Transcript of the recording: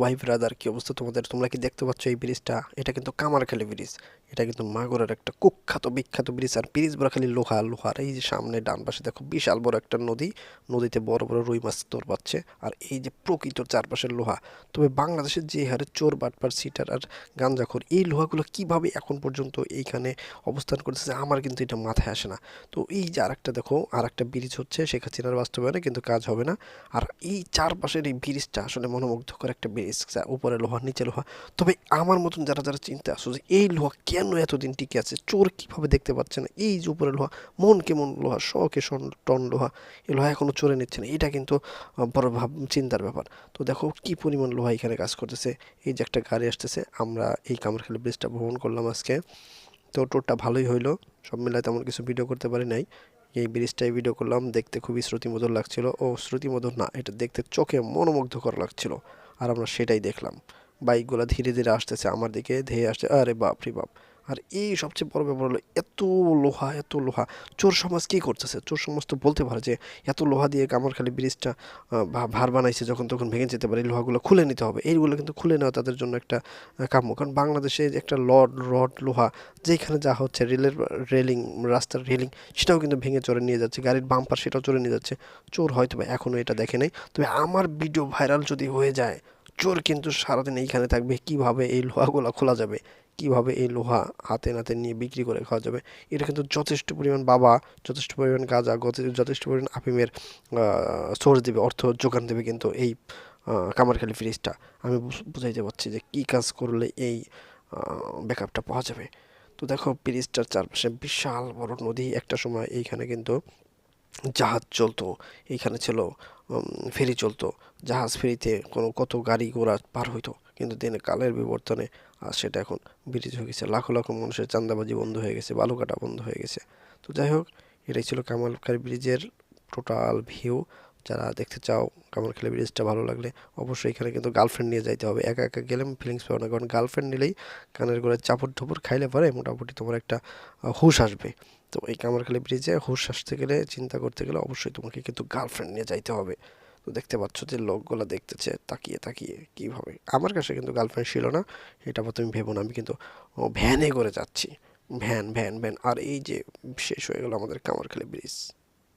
ভাই ব্রাদার কি অবস্থা তোমাদের? তোমরা কি দেখতে পাচ্ছ এই ব্রিজটা? এটা কিন্তু কামারখালী ব্রিজ। এটা কিন্তু মাগুরের একটা কুখ্যাত, বিখ্যাত ব্রিজ। আর ব্রিজ বড় খালি লোহা, লোহার। এই যে সামনে ডান পাশে দেখো বিশাল বড় একটা নদী। নদীতে বড় বড় রুই মাছ তোর পাচ্ছে। আর এই যে প্রকৃত চারপাশের লোহা। তবে বাংলাদেশের যে হারে চোর, বাটপার, সিটার আর গাঞ্জাখোর এই লোহাগুলো কীভাবে এখন পর্যন্ত এইখানে অবস্থান করতেছে, আমার কিন্তু এটা মাথায় আসে না। তো এই যে আরেকটা দেখো আর একটা ব্রিজ হচ্ছে শেখ হাসিনার বাস্তবায়নে কিন্তু কাজ হবে না। আর এই চারপাশের এই ব্রিজটা আসলে মনোমুগ্ধকর একটা ব্রিজ উপরে লোহা, নিচে লোহা। তবে আমার মতন যারা যারা চিন্তা আসো যে এই লোহা কেন এতদিন টিকে আছে? চোর কীভাবে দেখতে পাচ্ছে না? এই যে উপরে লোহা, মন কেমন লোহা? শন টন লোহা। এই লোহা এখনও চোরে নিচ্ছে না। এটা কিন্তু বড় ভাব, চিন্তার ব্যাপার। তো দেখো কি পরিমাণ লোহা এখানে কাজ করতেছে। এই যে একটা গাড়ি আসতেছে। আমরা এই কামারখালী ব্রিজটা ভ্রমণ করলাম আজকে। তো টোরটা ভালোই হইল। সব মিলায় তেমন কিছু ভিডিও করতে পারি নাই। এই ব্রিজটাই ভিডিও করলাম। দেখতে খুবই শ্রুতিমধুর লাগছিল। ও শ্রুতিমধুর না, এটা দেখতে চোখে মনোমুগ্ধকর লাগছিল। আর আমরা সেটাই দেখলাম। বাইকগুলো ধীরে ধীরে আসতেছে আমার দিকে, ধেয়ে আসছে, আরে বাপ রে বাপ। আর এই সবচেয়ে বড় ব্যাপার হলো এত লোহা এত লোহা। চোর সমাজ কী করতেছে? চোর সমাজ তো বলতে পারে যে এত লোহা দিয়ে কামারখালি ব্রিজটা ভার বানাইছে যখন তখন ভেঙে যেতে পারে, এই লোহাগুলো খুলে নিতে হবে। এইগুলো কিন্তু খুলে নেওয়া তাদের জন্য একটা কাম্য। কারণ বাংলাদেশে একটা লড, রড, লোহা, যেখানে যা হচ্ছে রেলের, রেলিং, রাস্তার রেলিং, সেটাও কিন্তু ভেঙে চড়ে নিয়ে যাচ্ছে। গাড়ির বাম্পার সেটাও চড়ে নিয়ে যাচ্ছে। চোর হয়তো বা এখনও এটা দেখে নাই। তবে আমার ভিডিও ভাইরাল যদি হয়ে যায় চোর কিন্তু সারাদিন এইখানে থাকবে। কীভাবে এই লোহাগুলো খোলা যাবে? কীভাবে এই লোহা হাতে নাতে নিয়ে বিক্রি করে খাওয়া যাবে? এটা কিন্তু যথেষ্ট পরিমাণ বাবা, যথেষ্ট পরিমাণ গাঁজা যথেষ্ট পরিমাণ আফিমের সোর্স দেবে, অর্থ যোগান দেবে কিন্তু এই কামারখালি ফ্রিজটা আমি বুঝ- বুঝাইতে পারছি যে কী কাজ করলে এই ব্যাকআপটা পাওয়া যাবে। তো দেখো ব্রিজটার চারপাশে বিশাল বড় নদী। একটা সময় এইখানে কিন্তু জাহাজ চলতো, এখানে ছিল ফেরি চলতো, জাহাজ ফেরিতে কোনো কত গাড়ি ঘোড়া পার হইতো, কিন্তু দিনে কালের বিবর্তনে আর সেটা এখন ব্রিজ হয়ে গেছে। লাখো লাখো মানুষের চান্দাবাজি বন্ধ হয়ে গেছে, বালুকাটা বন্ধ হয়ে গেছে। তো যাই হোক, এটাই ছিল কামালখালী ব্রিজের টোটাল ভিউ যারা দেখতে চাও কামালখালী ব্রিজটা ভালো লাগলে অবশ্যই এখানে কিন্তু গার্লফ্রেন্ড নিয়ে যাইতে হবে। একা একা গেলে ফিলিংস পাবো না। কারণ গার্লফ্রেন্ড নিলেই কানের গোড়ায় চাপড় ঠোপড় খাইলে পরে মোটামুটি তোমার একটা হুঁশ আসবে। তো এই কামারখালী ব্রিজে হুঁশ আসতে গেলে, চিন্তা করতে গেলে অবশ্যই তোমাকে কিন্তু গার্লফ্রেন্ড নিয়ে যাইতে হবে। তো দেখতে পাচ্ছ যে লোকগুলো দেখতেছে, তাকিয়ে তাকিয়ে কীভাবে? আমার কাছে কিন্তু গার্লফ্রেন্ড ছিল না, এটা তুমি ভেবো না, আমি কিন্তু ভ্যানে করে যাচ্ছি। ভ্যান ভ্যান ভ্যান আর এই যে শেষ হয়ে গেল আমাদের কামারখালী ব্রিজ